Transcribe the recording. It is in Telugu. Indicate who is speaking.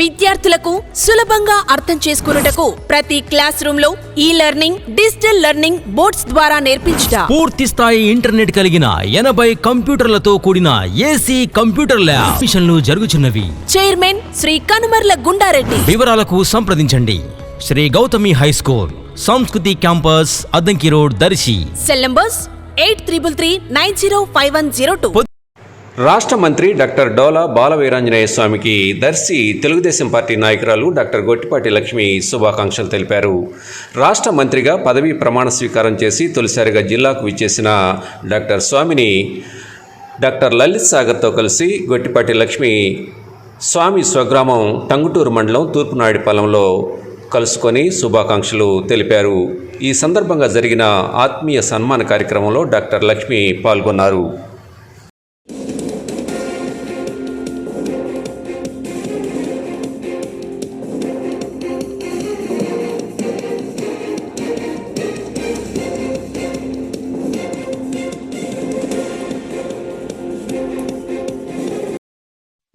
Speaker 1: విద్యార్థులకు సులభంగా అర్థం చేసుకున్నటకు ప్రతి క్లాస్ రూమ్లో ఈ లెర్నింగ్ డిజిటల్ లెర్నింగ్ బోర్డ్స్ ద్వారా నేర్పించుట.
Speaker 2: పూర్తి స్థాయి ఇంటర్నెట్ కలిగిన ఎనభై కంప్యూటర్లతో కూడిన ఏసీ కంప్యూటర్ ల్యాబ్. మిషన్లు జరుగుచున్నవి.
Speaker 1: చైర్మన్ శ్రీ కనుమర్ల గుండారెడ్డి.
Speaker 2: వివరాలకు సంప్రదించండి. Shri Gautami high school Sanskriti campus Addanki road Darsi.
Speaker 1: Cell numbers eight triple three nine zero five one zero two.
Speaker 3: రాష్ట్ర మంత్రి డాక్టర్ డోలా బాలవీరాంజనేయ స్వామికి దర్శి తెలుగుదేశం పార్టీ నాయకురాలు డాక్టర్ గొట్టిపాటి లక్ష్మి శుభాకాంక్షలు తెలిపారు. రాష్ట్ర మంత్రిగా పదవీ ప్రమాణ స్వీకారం చేసి తొలిసారిగా జిల్లాకు విచ్చేసిన డాక్టర్ స్వామిని డాక్టర్ లలిత్ సాగర్తో కలిసి గొట్టిపాటి లక్ష్మి స్వామి స్వగ్రామం టంగుటూరు మండలం తూర్పునాయుడిపాలెంలో కలుసుకొని శుభాకాంక్షలు తెలిపారు. ఈ సందర్భంగా జరిగిన ఆత్మీయ సన్మాన కార్యక్రమంలో డాక్టర్ లక్ష్మి పాల్గొన్నారు.